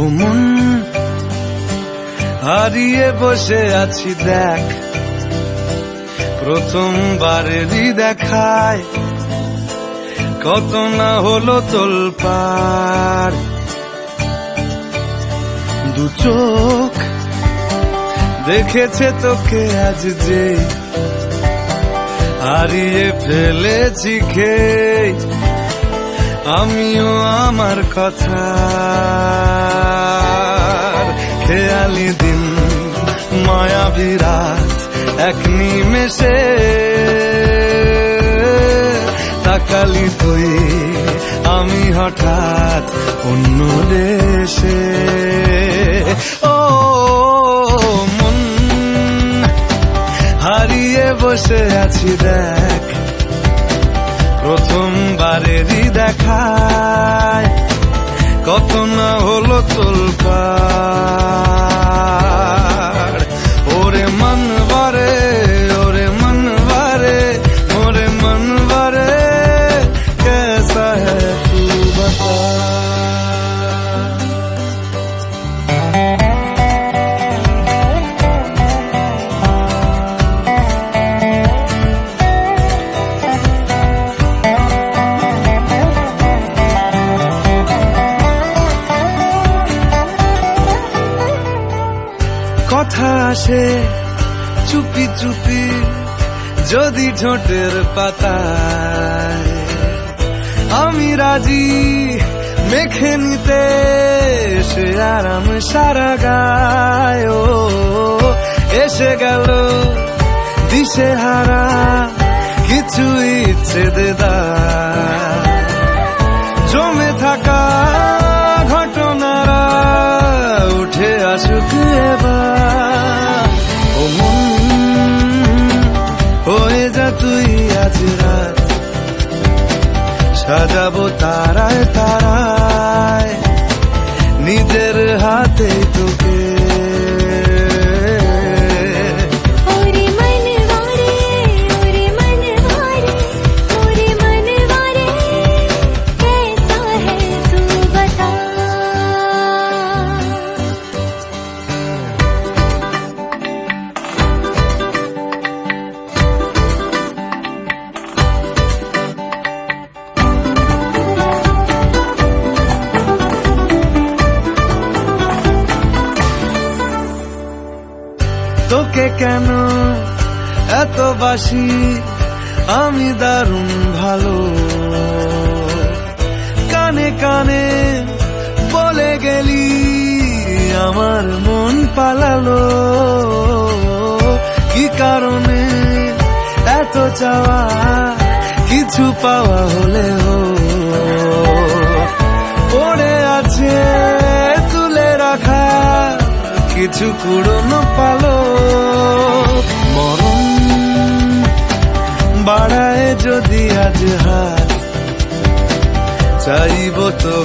মন। হারিয়ে বসে আছি দেখ। প্রথমবারেরই দেখায় কত না হলো তোলপার দু চোখ দেখেছে তোকে আজ যে হারিয়ে ফেলেছি খেয়ে। আমিও আমার কথা। খেয়ালি দিন, মায়া বিরাট এক নিমেষে। তাকালি তুই, আমি হঠাৎ অন্য দেশে। ও, মন, হারিয়ে বসে আছি দেখ। প্রথমবারেরই দেখায় কত হলো তোলপার আসে, চুপি চুপি যদি ঠোঁটের পাতায়। আমি রাজি, মেখে নিতে সে আরাম সারা গায়। এসে গেল দিশে হারা, কিছু ইচ্ছে দেদা জমে থাকা তোকে কেন এত বাসি? আমি দারুণ ভালো। কানে কানে বলে গেলি, আমার মন পালালো। কি কারণে এত চাওয়া? কিছু পাওয়া হলেও। পড়ে আছে তুলে রাখা কিছু কুড়নো পালো। আজ হাত। চাইব তো